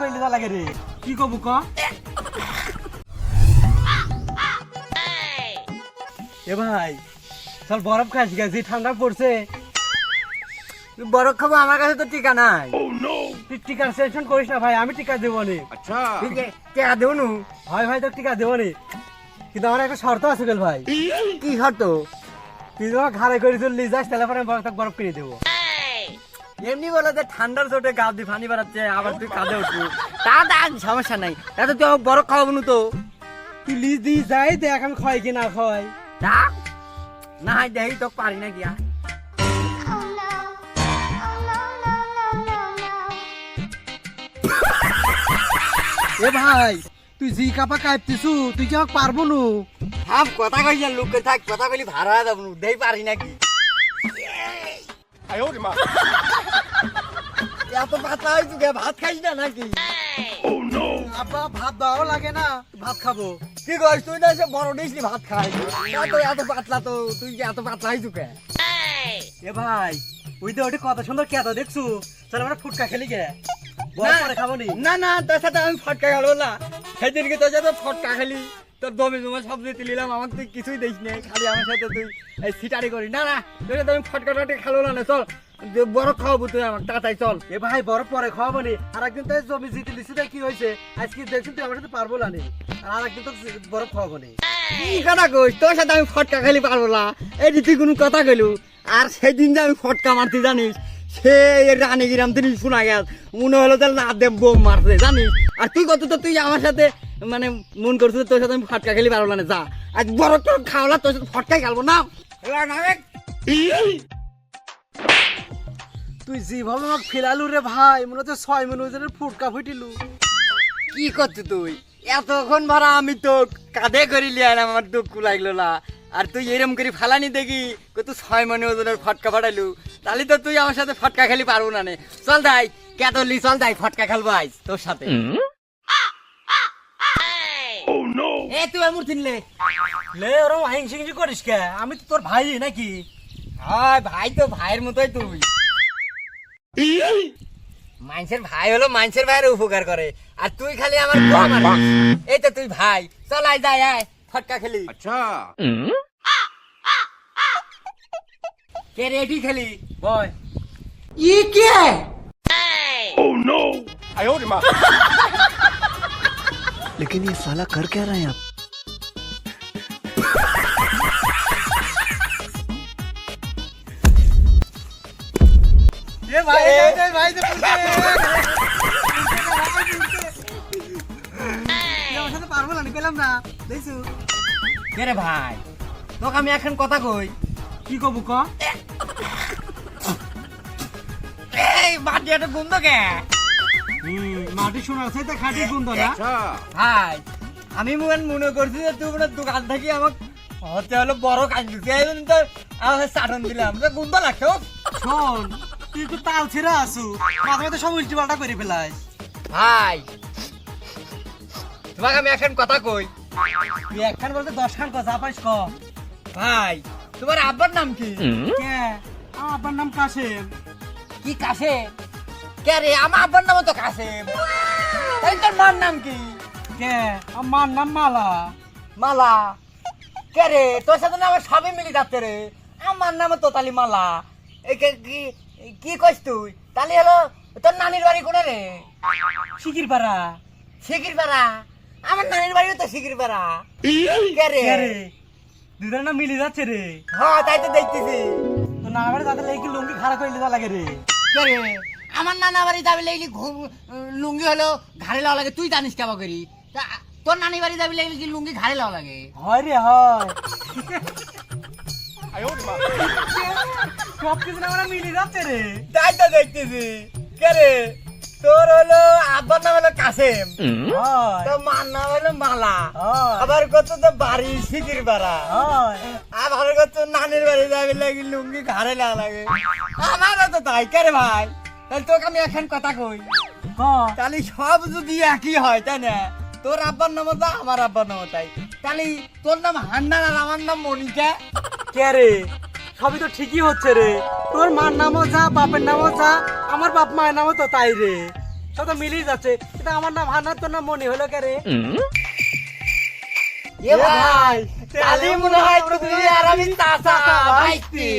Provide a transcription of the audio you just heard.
করে লাগে রে। কি কবু ক? এ ভাই চল বরফ খাস গেছি ঠান্ডা পড়ছে। বরফ খাব আমার কাছে তো টিকা নাই। তুই টিকার টেনশন করিস না ভাই আমি টিকা দেবো নি। ঠিক টিকা দেবো নু? ভাই ভাই তো টিকা দেবো নি। কিন্তু আমার একটা শর্ত আছে গেল ভাই। কি? শর্ত? তুই যখন ঘাড়ে করে চললি যাস তাহলে পরে বরফ কিনে দেবো। এমনি বলে যে ঠান্ডার চোটে গা দিয়ে পানি বাড়াচ্ছে আবার তুই কাঁদে উঠবি। তা তা সমস্যা নাই। এত তুই আমাকে বরফ খাওয়াবো নু তো। তুই লিজ দিয়ে যাই দেখ আমি খাই কি না খয় না হয় দেখি তো পারি না গিয়া. এ ভাই তুই জি কাপা কাইপতিছু তুই কি আমাকে পারব নু? থাম কথা কইয়া লোকে থাক কথা কইলি ভাড়া নু। দেই পারি নাকি এত পাতলা হয়েছু গে ভাত খাইস না নাকি? আব্বা ভাত দাও লাগে না ভাত খাব। কি কইস তুই না সে বড় ডিসলি ভাত খাই এত এত পাতলা তো তুই এত পাতলা হয়েছু কে এ ভাই ওই তো ওটি কত সুন্দর কেত দেখছু? চল আমরা ফুটকা খেলি গে। না। খাব নি। না না তোর সাথে আমি ফটকা খেলো না। সেদিনকে তোর সাথে ফটকা খেলি? তোর দমে জমা সব দিতে নিলাম আমার তুই কিছুই দিস নাই। খালি আমার সাথে তুই এই সিটারি করি না না তোর সাথে আমি ফটকা টটকা খেলো না চল। বড় খাওয়াবো তুই আমার তাড়াতাড়ি চল। এ ভাই বড় পরে খাওয়াবো নি আর একদিন তো জমি জিতে লিসি কি হয়েছে আজকে দেখছিস তুই আমার সাথে পারব না নি। আর আরেকদিন তো বড় খাওয়াবো নি কি কথা কইস তোর সাথে আমি ফটকা খেলি পারব না। এই তুই কোনো কথা কইলু আর সেদিন যে আমি ফটকা মারতে জানিস? সে রানী গিরাম তিনি শোনা গেল মনে হলো তাহলে না দেব বোম মারতে জানিস? আর তুই কত তো তুই আমার সাথে মানে মন করছিস তোর সাথে আমি ফটকা খেলি পারব না যা। আজ বরফ তোর খাওয়ালা তোর সাথে ফটকা খেলব না। তুই জি ভাবে আমাকে ফিরালু রে ভাই মনে হচ্ছে ছয় মিনিট ফুটকা ফুটিলু। কি করছিস তুই? এতক্ষণ ভরা আমি তো কাঁধে করিলি আর আমার দুঃখ লাগল না। আর তুই এরম করে ফালানি দেখি কত ছয় মনে ওজনের ফটকা ফাটাইলু। তাহলে তো তুই আমার সাথে ফটকা খেলি পারব না নে। চল দাই কেতলি চল দাই ফটকা খেলব আইস তোর সাথে। এ তুই এমন চিনলে লে। ওরম হিংসি হিংসি করিস কে? আমি তো তোর ভাই নাকি? হয় ভাই তো ভাইয়ের মতোই তুই। মানুষের ভাই হলো মানুষের ভাইয়ের উপকার করে আর তুই খালি আমার বোমা মারিস। এই তো তুই ভাই চল আয় যাই আয় ফটকা খেলি अच्छा কে রেডি খেলি বয় ই কে आयो रे माँ लेकिन ये साला कर क्या रहा है आप ভাই তোকে আমি এখন কথা কই কি কব এই মাটি একটা গন্ধ কে মাটি শোনা আছে তো খাটি গন্ধ না ভাই আমি মনে করছি যে তুই দোকান থাকি আমাক হতে হলো বড় কাজ দিতে চাটন দিলাম গুন্দ লাগছে শোন তুই একটু তাল ছেড়ে আসু মাথা মাথা সব উল্টি পাল্টা করে ফেলাস ভাই তোমাকে আমি এখন কথা কই? তুই একখান বলতে দশ খান কথা পাইস ক ভাই তোমার আব্বার নাম কি? কে? আমার আব্বার নাম কাশেম। কি কাসেম কে রে আমার আব্বার নাম তো কাসেম এই তোর মার নাম কি? কে? আমার নাম মালা। মালা? কে রে তোর সাথে না আমার সবই মিলি যাচ্ছে রে। আমার নাম তো তালি মালা। এই কে- কি কইস তুই? তাহলে হলো তোর নানির বাড়ি কোনে রে? শিকির পাড়া। শিকির পাড়া? আমার নানির বাড়িও তো শিকির পাড়া। কে রে? দুটার না মিলে যাচ্ছে রে। হ্যাঁ তাই তো দেখতেছি। তো না বাড়ি তাদের লেগে লুঙ্গি খারাপ করে লাগে রে। কে রে? আমার নানা বাড়ি যাবে লাগলি লুঙ্গি হলো ঘাড়ে লওয়া লাগে। তুই জানিস কেবা করি? তোর নানি বাড়ি যাবি লাগি কি লুঙ্গি ঘাড়ে লওয়া লাগে। হয় রে হয়। সব কিছু না আমরা মিলে যাচ্ছে রে। তাই তো দেখতেছি। কে রে? তোর হলো আব্বার নাম হলো কাসেম। হয়। তোর মার নাম হলো মালা। আবার কত তো বাড়ি পাড়া হয়। আবার কত নানির বাড়ি যাবি লাগি লুঙ্গি ঘাড়ে না লাগে। আমারও তো তাই। কে রে ভাই? তাহলে তোকে আমি এখন কথা কই। তাহলে সব যদি একই হয় তাই না? তোর আব্বার নাম তো আমার আব্বার নাম তাই। তাহলে তোর নাম হান্নান আর আমার নাম মনিকা? কে রে? সবই তো ঠিকই হচ্ছে রে। তোর মার নামও যা বাপের নামও যা আমার বাপ মায়ের নামও তো তাই রে। সব তো মিলেই যাচ্ছে। কিন্তু আমার নাম হানার তোর নাম মনে হলো কে রে এ ভাই তাহলে মনে হয় তুই আর আমি তাসা ভাইস্তি